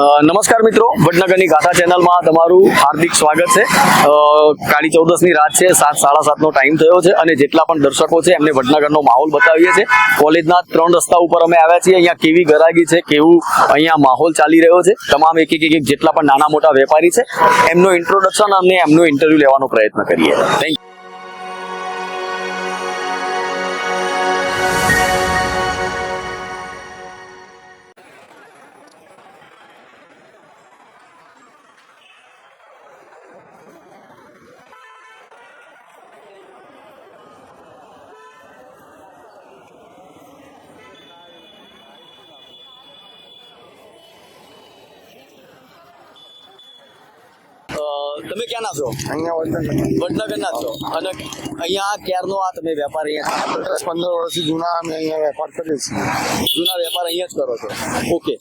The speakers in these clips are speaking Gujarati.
નમસ્કાર મિત્રો. વડનગરની ગાથા ચેનલમાં તમારું હાર્દિક સ્વાગત છે. કાળી ચૌદસની રાત છે, સાત, સાડા સાતનો ટાઈમ થયો છે અને જેટલા પણ દર્શકો છે એમને વડનગરનો માહોલ બતાવીએ છીએ. કોલેજના ત્રણ રસ્તા ઉપર અમે આવ્યા છીએ. અહીંયા કેવી ગરાગી છે, કેવું અહીંયા માહોલ ચાલી રહ્યો છે. તમામ એક એક એક જેટલા પણ નાના મોટા વેપારી છે, એમનો ઇન્ટ્રોડક્શન અને એમનો ઇન્ટરવ્યુ લેવાનો પ્રયત્ન કરીએ. થેન્ક તમે ક્યાંના છો? અહીંયા વડનગર. વડનગરના છો. અને અહીંયા ક્યારનો આ તમે વેપાર અહીંયા દસ પંદર વર્ષથી જૂના અમે અહીંયા વેપાર કરીએ છીએ. જૂના વેપાર અહીંયા જ કરો છો? ઓકે.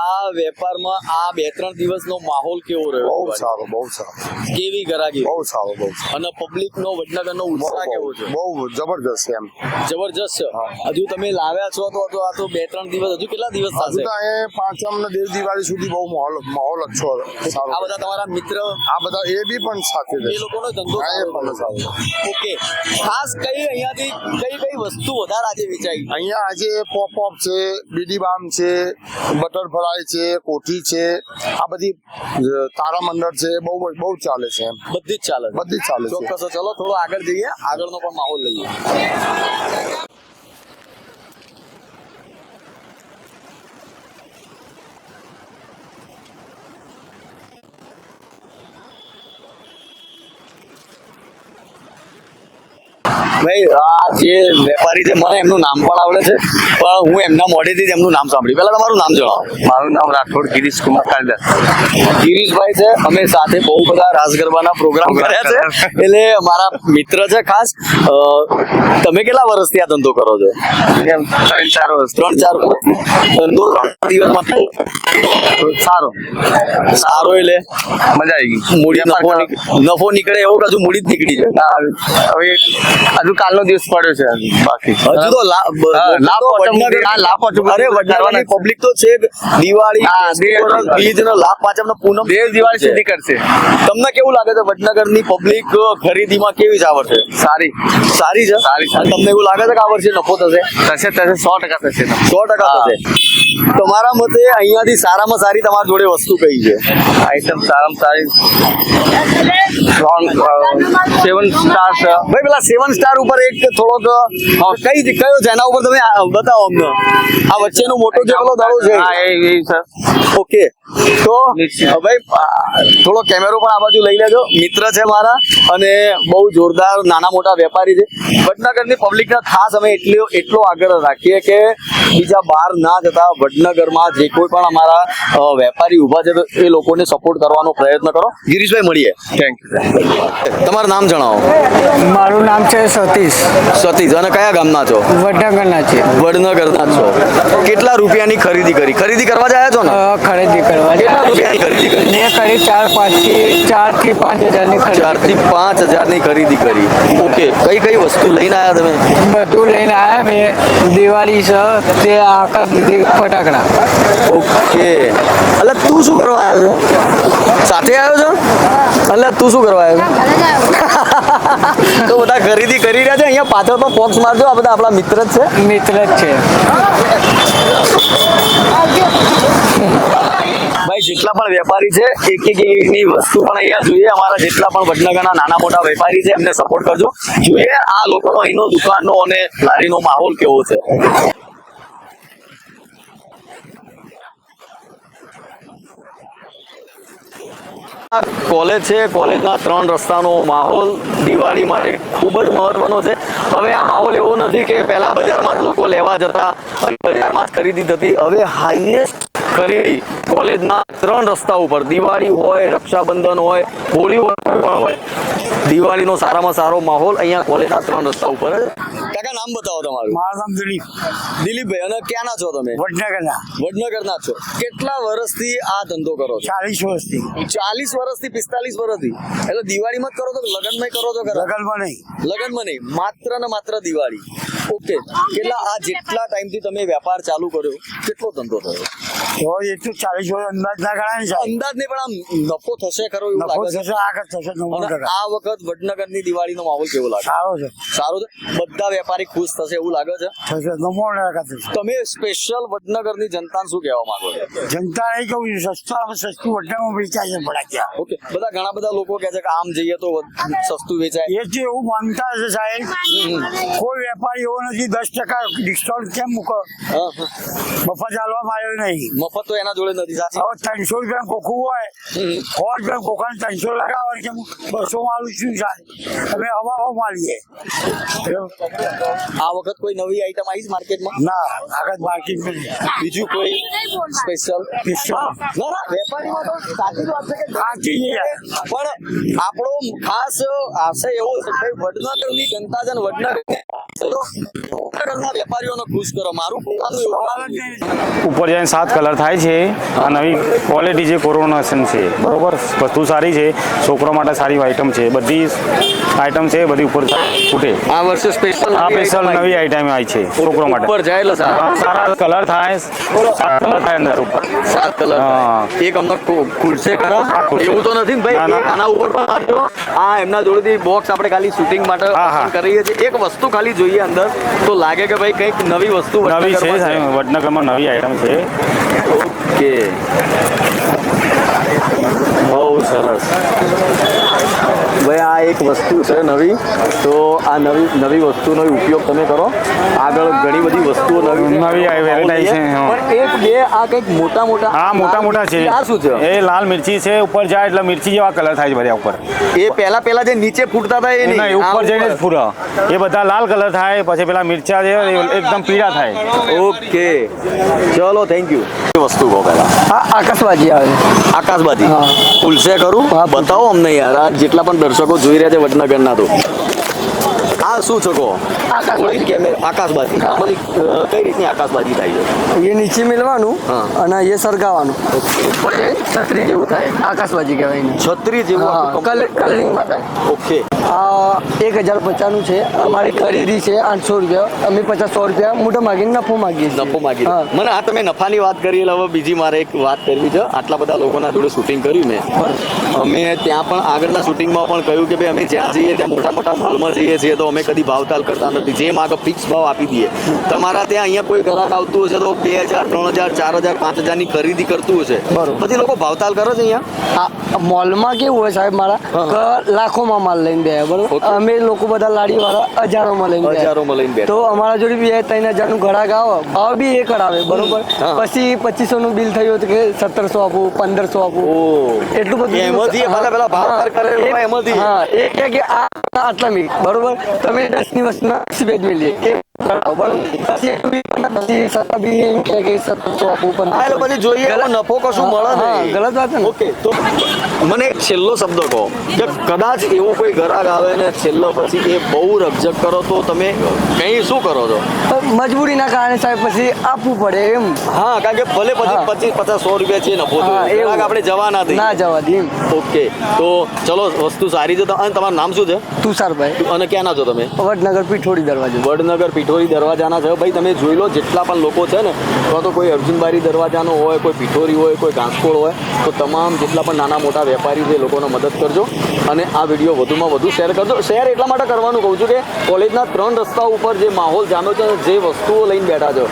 આ વેપારમાં આ બે ત્રણ દિવસનો માહોલ કેવો રહ્યો? બહુ સારો બહુ સારો. કેવી ગરાગી? બહુ સારો બહુ સારો. અને પબ્લિકનો વડનગરનો ઉત્સાહ કેવો છે? બહુ જબરજસ્ત એમ. જબરજસ્ત છે? હજુ તમે લાવ્યા છો તો આ તો બે ત્રણ દિવસ હજુ કેટલા દિવસ થશે? તો અહીંયા પાંચમ ને દેવ દિવાળી સુધી બહુ માહોલ માહોલ અચ્છો સારો આ બધા તમારા મિત્ર? આ બધા એ બી પણ સાથે એ લોકોનો ધંધો હા, એ પણ સારો ઓકે. ખાસ કઈ અહીંયાથી કઈ કઈ વસ્તુ વધારે આજે વેચાઈ? અહીંયા આજે પોપ પોપ છે બીડી બામ છે બટર ફ્રાય છે કોઠી છે આ બધી તારામંડળ છે બહુ બહુ ચાલે છે બધી જ ચાલે બધી જ ચાલે છે. ચોક્કસ ચલો થોડો આગળ જઈએ આગળનો પણ માહોલ લઈએ. ભાઈ આ જે વેપારી છે મને એમનું નામ પણ આવડે છે પણ હું એમના મોઢેથી જ એમનું નામ સાંભળ્યું. પહેલાં તમારું નામ જણાવો. મારું નામ રાઠોડ ગિરીશ કુમાર કાલિદાસ. ગિરીશભાઈ છે અમે સાથે બહુ બધા રાસ ગરબાના પ્રોગ્રામ કર્યા છે. એટલે મારા મિત્ર છે ખાસ તમે કેટલા વર્ષથી આ ધંધો કરો છો? ત્રણ ચાર વર્ષ. ત્રણ ચાર ધંધો ત્રણ દિવસમાં સારો. સારો એટલે મજા આવી ગઈ. મૂડી નફો નફો નીકળે એવો કજુ મૂડી જ નીકળી જાય. હવે હજુ કાલનો દિવસ પડ્યો છે. બાકી. હજુ તો લાભ અરે વડનગરની પબ્લિક તો છે દિવાળી બીજ નો લાભ પાંચમ પૂનમ દેવ દિવાળી સુધી કરશે. તમને કેવું લાગે છે વડનગરની પબ્લિક ખરીદીમાં કેવી જ આવડશે સારી. સારી છે? સારી તમને એવું લાગે છે કે આ વર્ષે નફો થશે? થશે થશે સો ટકા થશે. સો ટકા થશે. તમારા મતે અહીંયાથી સારામાં સારી તમારી જોડે વસ્તુ કઈ છે? આઈટમ સારામાં સારી. સેવન સ્ટાર છે ભાઈ પેલા સેવન સ્ટાર ઉપર એક થોડોક કઈ કયો છે એના ઉપર તમે બતાવો અમને? આ વચ્ચેનો મોટો જે પેલો દડો છે. હા એ એ છે ઓકે. તો ભાઈ થોડો કેમેરો પણ આ બાજુ લઈ લેજો. મિત્ર છે મારા અને બહુ જોરદાર નાના મોટા વેપારી છે. વડનગરની પબ્લિકના ખાસ અમે એટલો એટલો આગળ રાખીએ કે બીજા બહાર ના જતા વડનગરમાં જે કોઈ પણ અમારા વેપારી ઊભા છે તો એ લોકોને સપોર્ટ કરવાનો પ્રયત્ન કરો. ગિરીશભાઈ મળીએ. થેન્ક યુ તમારું નામ જણાવો. મારું નામ છે સતીશ. સતીશ અને કયા ગામના છો? વડનગરના છે વડનગરના છો. કેટલા રૂપિયાની ખરીદી કરી? ખરીદી કરવા જાય છો ને? ખરીદી કરવા કેટલા રૂપિયાની ખરીદી કરી? મેં કરી ચાર પાંચથી ચારથી પાંચ હજારની ચારથી પાંચ હજારની ખરીદી કરી. ઓકે કઈ કઈ વસ્તુ લઈને આવ્યા તમે? બધું લઈને આવ્યા મેં. દિવાળી છે તે આકાશ દીધી ફટાકડા. ઓકે. એટલે તું શું કરવા આવ્યો છો? સાથે આવ્યો છો? એટલે તું શું કરવા આવ્યો તો બધા ખરીદી કરી રહ્યા છે. અહીંયા પાછળ પણ ફોક્સ મારજો. આ બધા આપણા મિત્ર જ છે. મિત્ર જ છે. ભાઈ જેટલા પણ વેપારી છે એક એક એકની વસ્તુ પણ અહીંયા જોઈએ. અમારા જેટલા પણ વડનગરના નાના મોટા વેપારી છે એમને સપોર્ટ કરજો. જોઈએ આ લોકોનો અહીંનો દુકાનનો અને લારીનો માહોલ કેવો છે. કોલેજ છે. કોલેજના ત્રણ રસ્તાનો માહોલ દિવાળી માટે ખૂબ જ મહત્વનો છે. હવે આ માહોલ એવો નથી કે પહેલા બજારમાં લોકો લેવા જતા બજારમાં ખરીદી થતી. હવે હાઈએસ્ટ ખરીદી કોલેજના ત્રણ રસ્તા ઉપર દિવાળી હોય રક્ષાબંધન હોય હોળી હોય. દિવાળીનો સારામાં સારો માહોલ અહીંયા કોલેજના ત્રણ રસ્તા ઉપર કાકા નામ બતાવો તમારું. મારું નામ દિલીપ. દિલીપભાઈ અને ક્યાંના છો તમે? વડનગરના. વડનગરના છો. કેટલા વર્ષથી આ ધંધો કરો છો? ચાલીસ વર્ષથી. ચાલીસ વર્ષથી પિસ્તાલીસ વર્ષથી. એટલે દિવાળીમાં જ કરો તો લગ્નમાં કરો તો લગનમાં નહીં. લગ્નમાં નહીં. માત્ર ને માત્ર દિવાળી. ઓકે. કેટલા આ જેટલા ટાઈમથી તમે વેપાર ચાલુ કર્યો કેટલો ધંધો થયો? તો એ તો ચાલીસ વર્ષ અંદાજ ના ગણાય છે અંદાજ નહીં પણ આમ નફો થશે ખરો એવું લાગે છે? થશે આગળ થશે આ વખત વડનગરની દિવાળીનો માહોલ કેવો લાગે? સારો છે. સારો છે? બધા વેપારી ખુશ થશે એવું લાગે છે? થશે નમો તમે સ્પેશિયલ વડનગરની જનતાને શું કહેવા માંગો છો? જનતા એ કહું છું સસ્તામાં સસ્તું વટામાં વેચાય છે ભડાક્યા ઓકે. બધા ઘણા બધા લોકો કહે છે કે આમ જઈએ તો સસ્તું વેચાય. એ જે એવું માનતા હશે સાહેબ કોઈ વેપારી એવો નથી દસ ટકા ડિસ્કાઉન્ટ કેમ મૂકો. મફત ચાલવામાં આવ્યો નહીં. મફત તો એના જોડે નથી હવે ત્રણસો રૂપિયા કોખું હોય સો રૂપિયા કોખાને ત્રણસો લગાવવાનું કેમ બસો માલું શું થાય અમે હવા માલીએ આ વખત કોઈ નવી આઈટમ આવી માર્કેટમાં? ના આગળ માર્કેટમાં બીજું કોઈ સ્પેશિયલ વેપારીમાં તો સાચી વાત છે કે સાચી પણ આપણો ખાસ આશય એવો છે કે વડનગરની જનતા જન વડનગર વેપારીઓને ખુશ કરો મારું. ઉપર જઈને સાત કલર થાય છે આ નવી ક્વોલિટી છે કોરોનેશન છે બરોબર? વસ્તુ સારી છે છોકરો માટે સારી આઈટમ છે બધી આઈટમ છે બધી ઉપર ફૂટે આ વર્ષે સ્પેશિયલ આ સ્પેશિયલ નવી આઈટમ આવી છે છોકરો માટે. ઉપર જાય એટલે સારા કલર થાય સાત કલર થાય અંદર ઉપર. સાત કલર એક અમને ખુલશે ખરા એવું તો નથી ભાઈ? આના ઉપર પણ આ એમના જોડેથી બોક્સ આપણે ખાલી શૂટિંગ માટે. કરીએ છીએ. એક વસ્તુ ખાલી જોઈએ અંદર. તો લાગે કે ભાઈ કંઈક નવી વસ્તુ નવી છે વડનગરમાં નવી આઈટમ છે. ઓકે. બહુ સરસ. ભાઈ આ એક વસ્તુ છે નવી. તો આ નવી નવી વસ્તુનો ઉપયોગ તમે કરો. આગળ ઘણી બધી વસ્તુઓ નવી નવી આવી variety છે, પણ એક બે આ કંઈક મોટા મોટા હા મોટા મોટા છે. આ શું છે? એ લાલ મિરચી છે ઉપર જાય એટલે મિરચી જેવા કલર થાય છે બધા ઉપર. એ પહેલા પહેલા જે નીચે ફૂટતા હતા એ નહીં. ઉપર જઈને જ પૂરા એ બધા લાલ કલર થાય પછી પેલા મિરચા છે એકદમ પીળા થાય. ઓકે. ચલો થેન્ક યુ વસ્તુ કહો પહેલા. આ આકાશબાજી આવે. આકાશબાજી હા. કરું હા, બતાવો અમને યાર. આ જેટલા પણ દર્શકો જોઈ રહ્યા છે વડનગરના તો. આ શું છે કહો? આકાશબાજી. કેમેરા આકાશબાજી. બધી કઈ રીતની આકાશબાજી થાય છે? એ નીચે મેળવાનું અને એ સરગાવાનું છત્રી જેવું થાય. આકાશબાજી કહેવાય છત્રી જેવું કલરિંગમાં થાય. ઓકે. આ એક હજાર પચાસનું છે. અમારી ખરીદી છે આઠસો રૂપિયા. અમે પચાસ સો રૂપિયા મોટા માગીને નફો માગીએ નફો માગી હા. મને આ તમે નફાની વાત કરી એટલે હવે બીજી મારે એક વાત કરવી છે. આટલા બધા લોકોના જોડે શૂટિંગ કર્યું મેં. અમે ત્યાં પણ આગળના શૂટિંગમાં પણ કહ્યું કે ભાઈ અમે જ્યાં જઈએ ત્યાં મોટા મોટા મોલમાં જઈએ છીએ તો અમે કદી ભાવતાલ કરતા નથી. જે માગે ફિક્સ ભાવ આપી દઈએ. તમારા ત્યાં અહીંયા કોઈ ગ્રાહક આવતું હશે તો બે હજાર ત્રણ હજાર ચાર હજાર પાંચ હજારની ખરીદી કરતું હશે. બરોબર. પછી લોકો ભાવતાલ કરે છે અહીંયા? આ મોલમાં કેવું હોય સાહેબ મારા? લાખોમાં માલ લઈને બે બરોબર? અમે લોકો બધા લાડી વાળા હજારોમાં લઈને હજારોમાં લઈને તો અમારા જોડે બી ત્રણ હજારનું ઘડાક આવે. ભાવ બી એ કરાવે બરોબર? પછી પચીસો નું બિલ થયું હતું કે સત્તરસો આપું પંદરસો આપું. એટલું બધું એમાંથી પેલા પેલા ભાવતાલ કરેલો એમાંથી. હા એ કે આ આટલા મિનિટ બરોબર? તમે દસની પેજ મિલીએ એ કરાવો, બરોબર. પછી પછી બી એમ કે જોઈએ એવો નફો કશું મળે નહીં. ગલત વાત છે ઓકે તો મને એક છેલ્લો શબ્દ કહો કે કદાચ એવો કોઈ ગ્રાહક આવે ને છેલ્લો પછી એ બહુ રકઝક કરો તો તમે કઈ શું કરો છો? મજબૂરીના કારણે સાહેબ પછી આપવું પડે એમ. હા કારણ કે ભલે પછી પચીસ પચાસ સો રૂપિયા છે નફો. ગ્રાહક આપણે જવા ના દઈએ. ના જવા દે ઓકે તો ચલો વસ્તુ સારી છે. અને તમારું નામ શું છે? તુષારભાઈ. અને ક્યાંના છો તમે? વડનગર પીઠોડી દરવાજો. વડનગર પિઠોરી દરવાજાના છે. ભાઈ, તમે જોઈ લો, જેટલા પણ લોકો છે ને, અથવા તો કોઈ અર્જુનબારી દરવાજાનો હોય, કોઈ પિઠોરી હોય, કોઈ ઘાસકોળ હોય, તો તમામ જેટલા પણ નાના મોટા વેપારી છે એ લોકોને મદદ કરજો અને આ વીડિયો વધુમાં વધુ શેર કરજો. શેર એટલા માટે કરવાનું કહું છું કે કોલેજના ત્રણ રસ્તા ઉપર જે માહોલ જામ્યો છે જે વસ્તુઓ લઈને બેઠા છો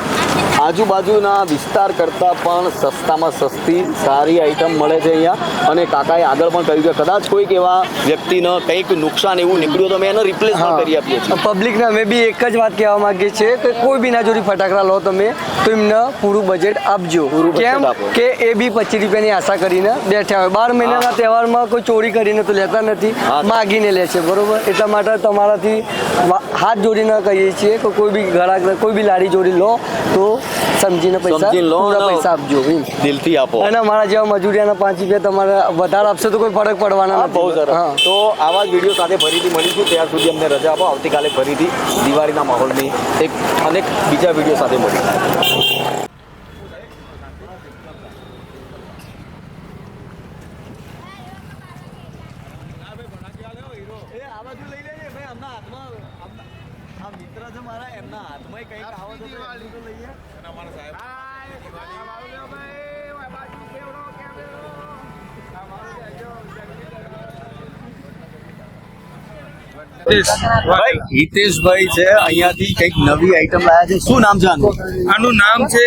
આજુબાજુના વિસ્તાર કરતાં પણ સસ્તામાં સસ્તી સારી આઈટમ મળે છે અહીંયા. અને કાકાએ આગળ પણ કહ્યું કે કદાચ કોઈક એવા વ્યક્તિને કંઈક નુકસાન એવું નીકળ્યું તો અમે એને રિપ્લેસ પણ કરી આપીએ છીએ. પબ્લિકને અમે બી એક જ વાત કહેવા માંગીએ છીએ કે કોઈ બી ના જોડી ફટાકડા લો તમે તો એમને પૂરું બજેટ આપજો. કેમ કે એ બી પચીસ રૂપિયાની આશા કરીને બેઠા હોય. બાર મહિનાના તહેવારમાં કોઈ ચોરી કરીને તો લેતા નથી. માગીને લે છે બરોબર? એટલા માટે તમારાથી હાથ જોડીને કહીએ છીએ કે કોઈ બી ઘરાક કોઈ બી લારી જોડી લો તો સમજીને પૈસા લો પૂરા પૈસા આપજો. દિલથી આપો. અને અમારા જેવા મજૂરિયાના પાંચ રૂપિયા તમારે વધારે આપશો તો કોઈ ફરક પડવાના બહુ સરસ. તો આવા જ વીડિયો સાથે ફરીથી મળીશું. ત્યાર સુધી અમને રજા આપો. આવતીકાલે ફરીથી દિવાળીના માહોલની એક અનેક બીજા વીડિયો સાથે મળીશું મિત્ર છે મારા એમના હાથમાં કંઈક આવો તો લઈએ ભાઈ હિતેશભાઈ છે અહીંયાથી કંઈક નવી આઈટમ લાયા છે. શું નામ છે આનું? આનું નામ છે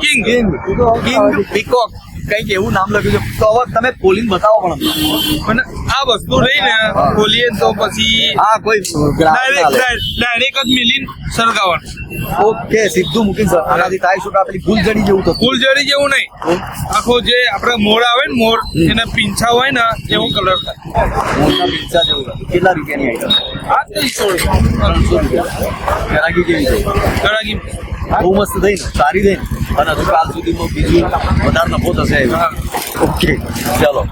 કિંગ. કિંગ. King peacock. કંઈક એવું નામ લખ્યું છે. તો હવે તમે ખોલીને બતાવો પણ. આ વસ્તુ લઈને ખોલીએ તો પછી હા કોઈ. ડાયરેક્ટ જ મિલીને ઓકે સીધું મૂકીને સર. આનાથી થાય શું પેલી ફૂલઝડી જેવું તો ફૂલ જડી જેવું નહીં. આખો જે આપણે મોર આવે ને મોર એના પીંછા હોય ને એવો કલર થાય. મોરના પીંછા જેવું કેટલા રૂપિયાની આઈટમ આ ત્રીસો ત્રણસો રૂપિયા. ગરાગી કેવી છે? ગળાગી બહુ મસ્ત થઈ ને સારી થઈ ને. અને હજુ કાલ સુધીમાં બીજું વધારે નફો થશે ઓકે ચલો.